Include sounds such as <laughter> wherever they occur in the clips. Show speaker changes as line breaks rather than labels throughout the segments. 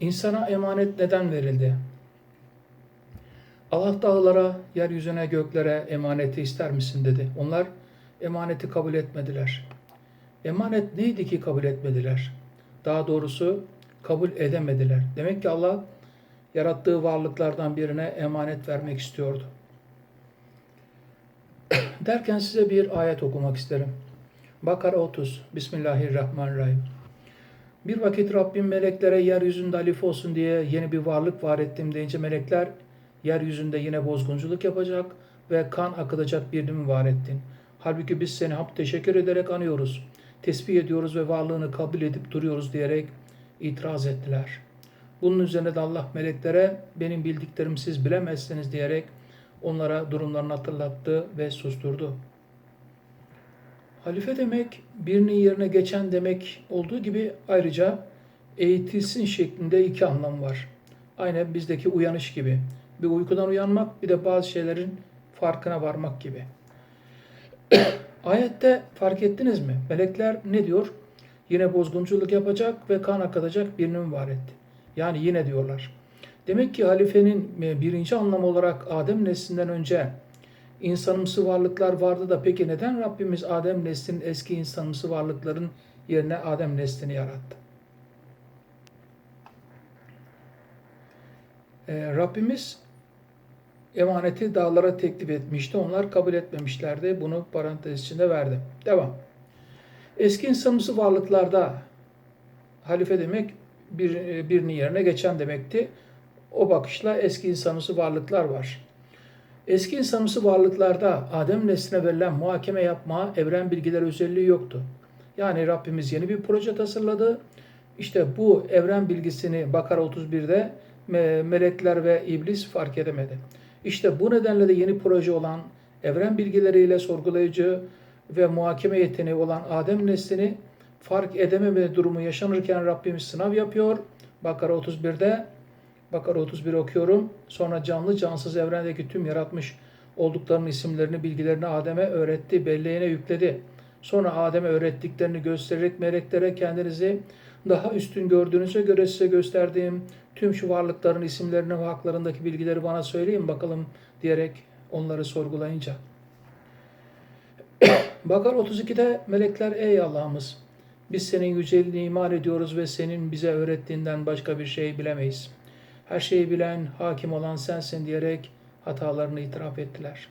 İnsana emanet neden verildi? Allah dağlara, yeryüzüne, göklere emaneti ister misin dedi. Onlar emaneti kabul etmediler. Emanet neydi ki kabul etmediler? Daha doğrusu kabul edemediler. Demek ki Allah yarattığı varlıklardan birine emanet vermek istiyordu. <coughs> Derken size bir ayet okumak isterim. Bakara 30. Bismillahirrahmanirrahim. Bir vakit Rabbim meleklere yeryüzünde halife olsun diye yeni bir varlık var ettim deyince melekler yeryüzünde yine bozgunculuk yapacak ve kan akıtacak birini mi var ettin? Halbuki biz seni hap teşekkür ederek anıyoruz. Tesbih ediyoruz ve varlığını kabul edip duruyoruz diyerek itiraz ettiler. Bunun üzerine de Allah meleklere benim bildiklerimi siz bilemezsiniz diyerek onlara durumlarını hatırlattı ve susturdu. Halife demek birinin yerine geçen demek olduğu gibi ayrıca eğitilsin şeklinde iki anlam var. Aynen bizdeki uyanış gibi. Bir uykudan uyanmak bir de bazı şeylerin farkına varmak gibi. <coughs> Ayette fark ettiniz mi? Melekler ne diyor? Yine bozgunculuk yapacak ve kan akıtacak birini var etti? Yani yine diyorlar. Demek ki halifenin birinci anlam olarak Adem neslinden önce insanımsı varlıklar vardı da peki neden Rabbimiz Adem neslinin eski insanımsı varlıkların yerine Adem neslini yarattı? Ee, Rabbimiz emaneti dağlara teklif etmişti. Onlar kabul etmemişlerdi. Bunu parantez içinde verdim. Devam. Eski insanımsı varlıklarda halife demek bir, birinin yerine geçen demekti. O bakışla eski insanımsı varlıklar var. Eski insanımsı varlıklarda Adem nesline verilen muhakeme yapma, evren bilgileri özelliği yoktu. Yani Rabbimiz yeni bir proje tasarladı. İşte bu evren bilgisini Bakara 31'de melekler ve iblis fark edemedi. İşte bu nedenle de yeni proje olan evren bilgileriyle sorgulayıcı ve muhakeme yeteneği olan Adem neslini fark edememe durumu yaşanırken Rabbimiz sınav yapıyor. Bakara 31'de Bakara 31 okuyorum. Sonra canlı cansız evrendeki tüm yaratmış olduklarının isimlerini, bilgilerini Adem'e öğretti, belleğine yükledi. Sonra Adem'e öğrettiklerini göstererek meleklere kendinizi daha üstün gördüğünüze göre size gösterdiğim tüm şu varlıkların isimlerini ve haklarındaki bilgileri bana söyleyin bakalım diyerek onları sorgulayınca. <coughs> Bakar 32'de melekler ey Allah'ımız biz senin yüceliğine iman ediyoruz ve senin bize öğrettiğinden başka bir şey bilemeyiz. Her şeyi bilen, hakim olan sensin diyerek hatalarını itiraf ettiler.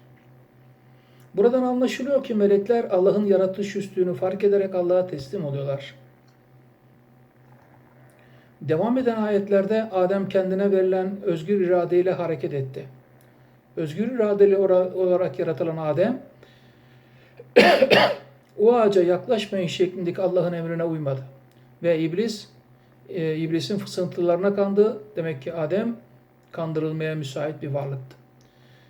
Buradan anlaşılıyor ki melekler Allah'ın yaratış üstünü fark ederek Allah'a teslim oluyorlar. Devam eden ayetlerde Adem kendine verilen özgür iradeyle hareket etti. Özgür iradeli olarak yaratılan Adem <coughs> o ağaca yaklaşmayın şeklindeki Allah'ın emrine uymadı. Ve iblis e, iblisin fısıltılarına kandı. Demek ki Adem kandırılmaya müsait bir varlıktı.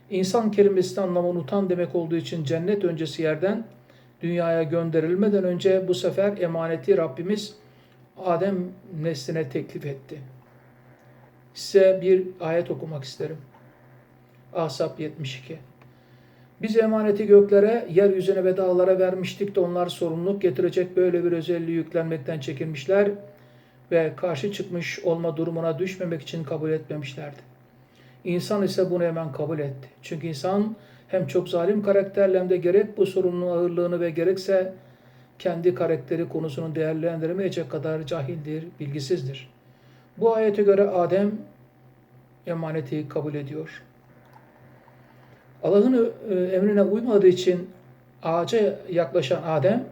İnsan kelimesi anlamı unutan demek olduğu için cennet öncesi yerden dünyaya gönderilmeden önce bu sefer emaneti Rabbimiz Adem nesline teklif etti. Size bir ayet okumak isterim. Asap 72. Biz emaneti göklere, yeryüzüne ve dağlara vermiştik de onlar sorumluluk getirecek böyle bir özelliği yüklenmekten çekinmişler ve karşı çıkmış olma durumuna düşmemek için kabul etmemişlerdi. İnsan ise bunu hemen kabul etti. Çünkü insan hem çok zalim karakterle hem de gerek bu sorumluluğun ağırlığını ve gerekse kendi karakteri konusunu değerlendiremeyecek kadar cahildir, bilgisizdir. Bu ayete göre Adem emaneti kabul ediyor. Allah'ın e, emrine uymadığı için ağaca yaklaşan Adem,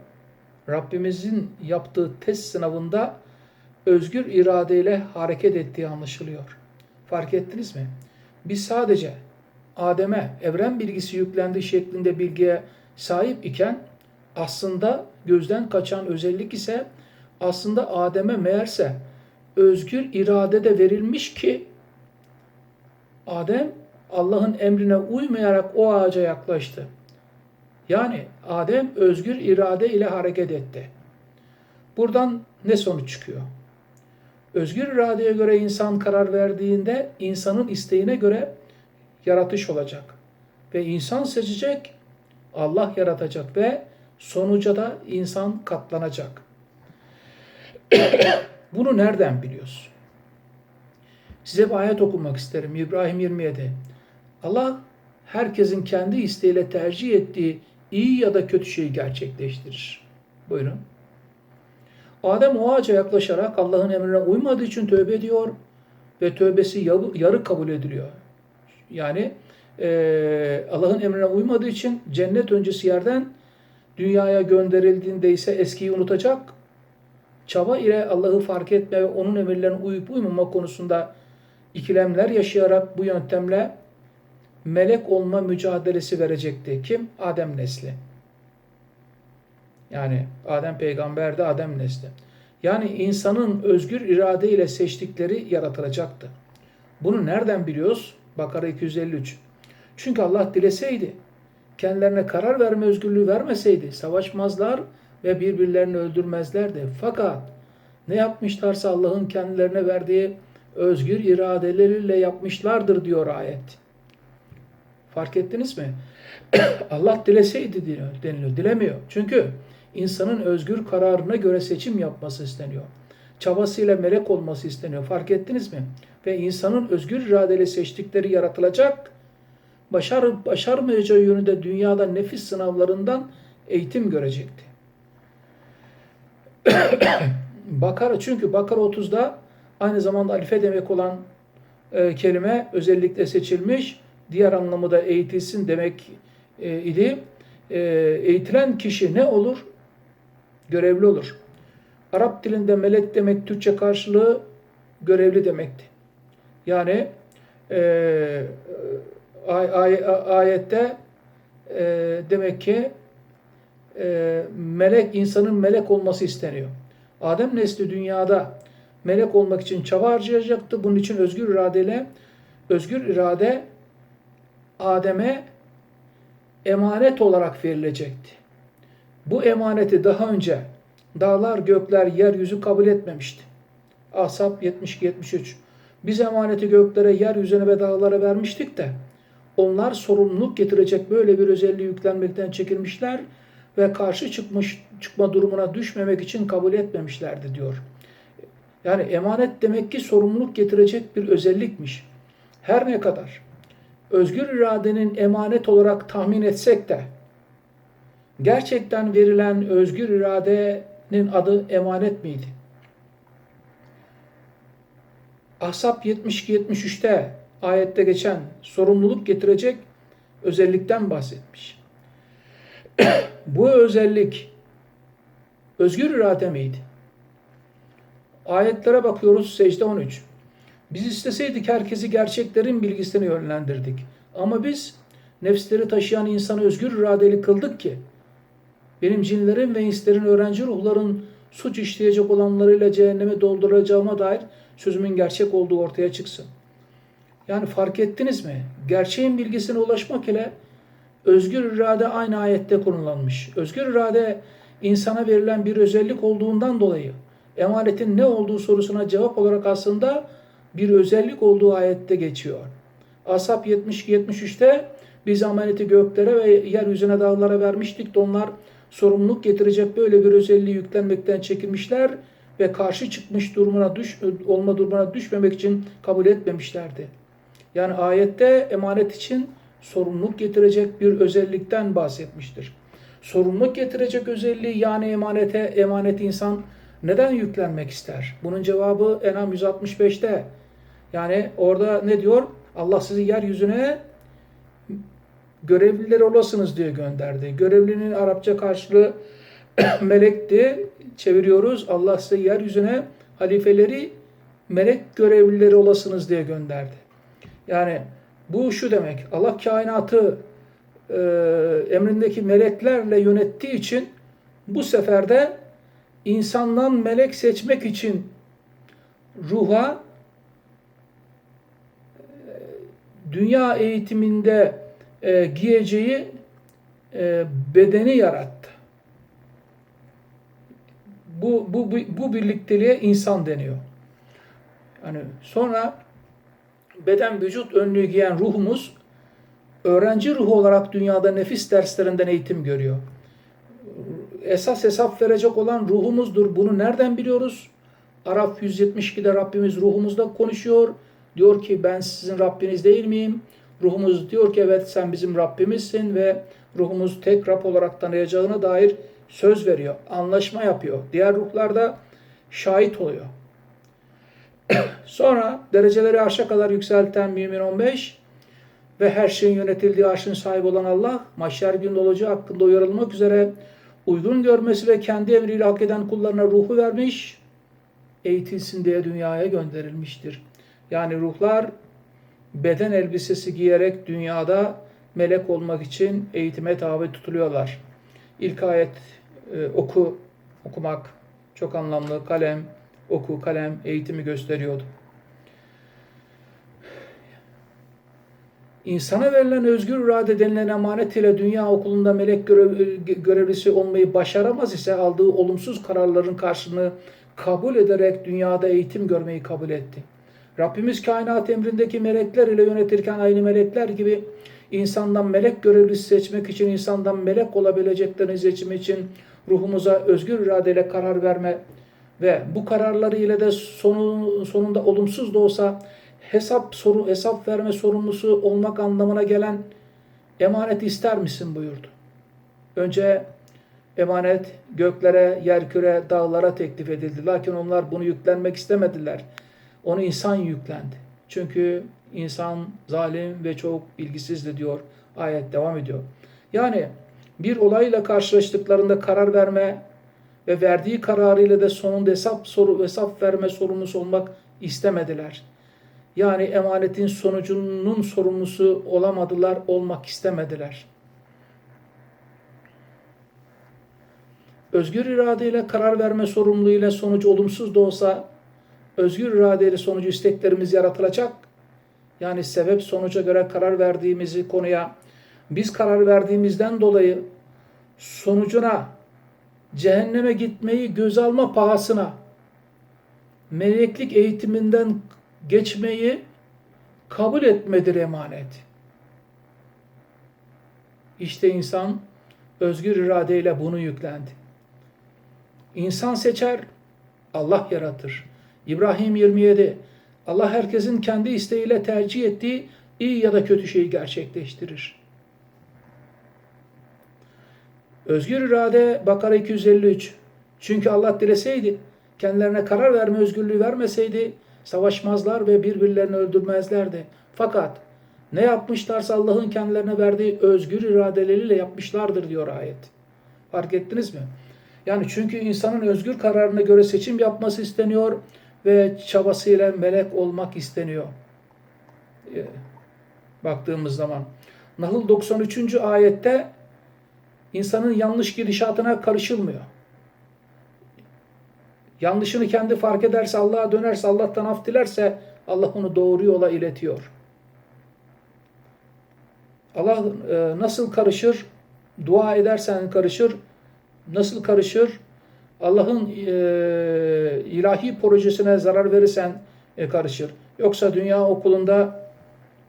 Rabbimizin yaptığı test sınavında özgür iradeyle hareket ettiği anlaşılıyor. Fark ettiniz mi? Biz sadece Adem'e evren bilgisi yüklendi şeklinde bilgiye sahip iken aslında gözden kaçan özellik ise aslında Adem'e meğerse özgür irade de verilmiş ki Adem Allah'ın emrine uymayarak o ağaca yaklaştı. Yani Adem özgür irade ile hareket etti. Buradan ne sonuç çıkıyor? Özgür iradeye göre insan karar verdiğinde insanın isteğine göre yaratış olacak. Ve insan seçecek, Allah yaratacak ve sonuca da insan katlanacak. <coughs> Bunu nereden biliyorsun? Size bir ayet okumak isterim. İbrahim 27. Allah herkesin kendi isteğiyle tercih ettiği iyi ya da kötü şeyi gerçekleştirir. Buyurun. Adem o ağaca yaklaşarak Allah'ın emrine uymadığı için tövbe ediyor ve tövbesi yarı kabul ediliyor. Yani e, Allah'ın emrine uymadığı için cennet öncesi yerden dünyaya gönderildiğinde ise eskiyi unutacak, çaba ile Allah'ı fark etme ve onun emirlerine uyup uymama konusunda ikilemler yaşayarak bu yöntemle melek olma mücadelesi verecekti. Kim? Adem nesli. Yani Adem peygamber Adem nesli. Yani insanın özgür irade ile seçtikleri yaratılacaktı. Bunu nereden biliyoruz? Bakara 253. Çünkü Allah dileseydi, kendilerine karar verme özgürlüğü vermeseydi savaşmazlar ve birbirlerini öldürmezlerdi. Fakat ne yapmışlarsa Allah'ın kendilerine verdiği özgür iradeleriyle yapmışlardır diyor ayet. Fark ettiniz mi? <clears throat> Allah dileseydi deniliyor. Dilemiyor. Çünkü insanın özgür kararına göre seçim yapması isteniyor. Çabasıyla melek olması isteniyor. Fark ettiniz mi? Ve insanın özgür iradeyle seçtikleri yaratılacak. Başar, başarmayacağı yönünde dünyada nefis sınavlarından eğitim görecekti. <coughs> Bakara çünkü Bakara 30'da aynı zamanda alife demek olan e, kelime özellikle seçilmiş. Diğer anlamı da eğitilsin demek e, idi. E, eğitilen kişi ne olur? Görevli olur. Arap dilinde melek demek Türkçe karşılığı görevli demekti. Yani e, ay, ay, ayette e, demek ki e, melek insanın melek olması isteniyor. Adem nesli dünyada melek olmak için çaba harcayacaktı. Bunun için özgür iradeyle özgür irade Adem'e emanet olarak verilecekti. Bu emaneti daha önce dağlar, gökler, yeryüzü kabul etmemişti. Asap 72-73 Biz emaneti göklere, yeryüzüne ve dağlara vermiştik de onlar sorumluluk getirecek böyle bir özelliği yüklenmekten çekilmişler ve karşı çıkmış çıkma durumuna düşmemek için kabul etmemişlerdi diyor. Yani emanet demek ki sorumluluk getirecek bir özellikmiş. Her ne kadar özgür iradenin emanet olarak tahmin etsek de gerçekten verilen özgür iradenin adı emanet miydi? Ahzab 72-73'te ayette geçen sorumluluk getirecek özellikten bahsetmiş. <clears throat> Bu özellik özgür irade miydi? Ayetlere bakıyoruz secde 13. Biz isteseydik herkesi gerçeklerin bilgisine yönlendirdik. Ama biz nefsleri taşıyan insanı özgür iradeli kıldık ki benim cinlerin ve inslerin öğrenci ruhların suç işleyecek olanlarıyla cehenneme dolduracağıma dair sözümün gerçek olduğu ortaya çıksın. Yani fark ettiniz mi? Gerçeğin bilgisine ulaşmak ile özgür irade aynı ayette kullanılmış. Özgür irade insana verilen bir özellik olduğundan dolayı emanetin ne olduğu sorusuna cevap olarak aslında bir özellik olduğu ayette geçiyor. Asap 72-73'te biz emaneti göklere ve yeryüzüne dağlara vermiştik de onlar sorumluluk getirecek böyle bir özelliği yüklenmekten çekilmişler ve karşı çıkmış durumuna düş, olma durumuna düşmemek için kabul etmemişlerdi. Yani ayette emanet için sorumluluk getirecek bir özellikten bahsetmiştir. Sorumluluk getirecek özelliği yani emanete emanet insan neden yüklenmek ister? Bunun cevabı Enam 165'te. Yani orada ne diyor? Allah sizi yeryüzüne görevliler olasınız diye gönderdi. Görevlinin Arapça karşılığı <clears throat> melekti. Çeviriyoruz. Allah size yeryüzüne halifeleri melek görevlileri olasınız diye gönderdi. Yani bu şu demek. Allah kainatı e, emrindeki meleklerle yönettiği için bu seferde insandan melek seçmek için ruha e, dünya eğitiminde e, giyeceği e, bedeni yarattı. Bu, bu, bu, bu birlikteliğe insan deniyor. Yani sonra beden vücut önlüğü giyen ruhumuz öğrenci ruhu olarak dünyada nefis derslerinden eğitim görüyor. Esas hesap verecek olan ruhumuzdur. Bunu nereden biliyoruz? Araf 172'de Rabbimiz ruhumuzda konuşuyor. diyor ki ben sizin Rabbiniz değil miyim? Ruhumuz diyor ki evet sen bizim Rabbimizsin ve ruhumuz tek Rab olarak tanıyacağına dair söz veriyor. Anlaşma yapıyor. Diğer ruhlar da şahit oluyor. <clears throat> Sonra dereceleri arşa kadar yükselten Mümin 15 ve her şeyin yönetildiği arşın sahibi olan Allah, mahşer günde olacağı hakkında uyarılmak üzere uygun görmesi ve kendi emriyle hak eden kullarına ruhu vermiş, eğitilsin diye dünyaya gönderilmiştir. Yani ruhlar beden elbisesi giyerek dünyada melek olmak için eğitime tabi tutuluyorlar. İlk ayet e, oku, okumak çok anlamlı, kalem, oku, kalem eğitimi gösteriyordu. İnsana verilen özgür irade denilen emanet ile dünya okulunda melek görev, görevlisi olmayı başaramaz ise aldığı olumsuz kararların karşılığını kabul ederek dünyada eğitim görmeyi kabul etti. Rabbimiz kainat emrindeki melekler ile yönetirken aynı melekler gibi insandan melek görevlisi seçmek için, insandan melek olabileceklerini seçmek için ruhumuza özgür iradeyle karar verme ve bu kararları ile de sonu, sonunda olumsuz da olsa hesap soru hesap verme sorumlusu olmak anlamına gelen emanet ister misin buyurdu. Önce emanet göklere, yerküre, dağlara teklif edildi. Lakin onlar bunu yüklenmek istemediler. Onu insan yüklendi. Çünkü insan zalim ve çok bilgisizdi diyor. Ayet devam ediyor. Yani bir olayla karşılaştıklarında karar verme ve verdiği kararıyla da sonunda hesap soru hesap verme sorumlusu olmak istemediler. Yani emanetin sonucunun sorumlusu olamadılar, olmak istemediler. Özgür iradeyle karar verme sorumluluğuyla sonucu olumsuz da olsa özgür iradeyle sonucu isteklerimiz yaratılacak. Yani sebep sonuca göre karar verdiğimizi konuya biz karar verdiğimizden dolayı sonucuna cehenneme gitmeyi göz alma pahasına meleklik eğitiminden geçmeyi kabul etmedir emanet. İşte insan özgür iradeyle bunu yüklendi. İnsan seçer, Allah yaratır. İbrahim 27 Allah herkesin kendi isteğiyle tercih ettiği iyi ya da kötü şeyi gerçekleştirir. Özgür irade Bakara 253. Çünkü Allah dileseydi, kendilerine karar verme özgürlüğü vermeseydi savaşmazlar ve birbirlerini öldürmezlerdi. Fakat ne yapmışlarsa Allah'ın kendilerine verdiği özgür iradeleriyle yapmışlardır diyor ayet. Fark ettiniz mi? Yani çünkü insanın özgür kararına göre seçim yapması isteniyor ve çabasıyla melek olmak isteniyor. Ee, baktığımız zaman. Nahl 93. ayette insanın yanlış gidişatına karışılmıyor. Yanlışını kendi fark ederse, Allah'a dönerse, Allah'tan af dilerse Allah onu doğru yola iletiyor. Allah e, nasıl karışır? Dua edersen karışır. Nasıl karışır? Allah'ın e, ilahi projesine zarar verirsen e, karışır. Yoksa dünya okulunda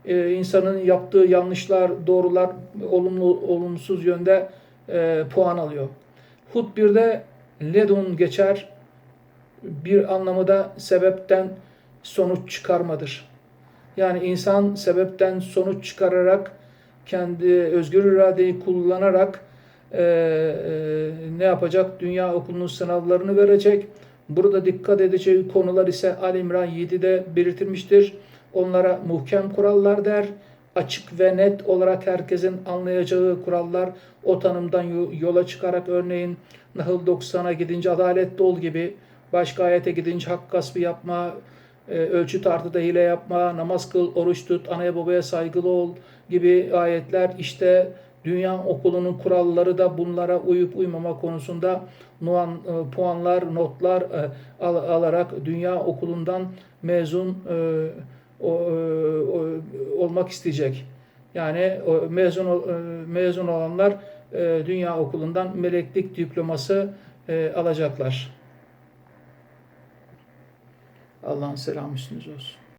e, insanın yaptığı yanlışlar, doğrular olumlu olumsuz yönde e, puan alıyor. Hud 1'de ledun geçer. Bir anlamı da sebepten sonuç çıkarmadır. Yani insan sebepten sonuç çıkararak kendi özgür iradeyi kullanarak e, e, ne yapacak? Dünya okulunun sınavlarını verecek. Burada dikkat edeceği konular ise Ali İmran 7'de belirtilmiştir. Onlara muhkem kurallar der. Açık ve net olarak herkesin anlayacağı kurallar o tanımdan yola çıkarak örneğin Nahl 90'a gidince adaletli ol gibi başka ayete gidince hak gaspı yapma, e, ölçü tartıda hile yapma, namaz kıl, oruç tut, anaya babaya saygılı ol gibi ayetler işte Dünya okulunun kuralları da bunlara uyup uymama konusunda e, puanlar, notlar e, al, alarak dünya okulundan mezun e, olmak isteyecek. Yani mezun mezun olanlar dünya okulundan meleklik diploması alacaklar. Allah'ın selamı üstünüz olsun.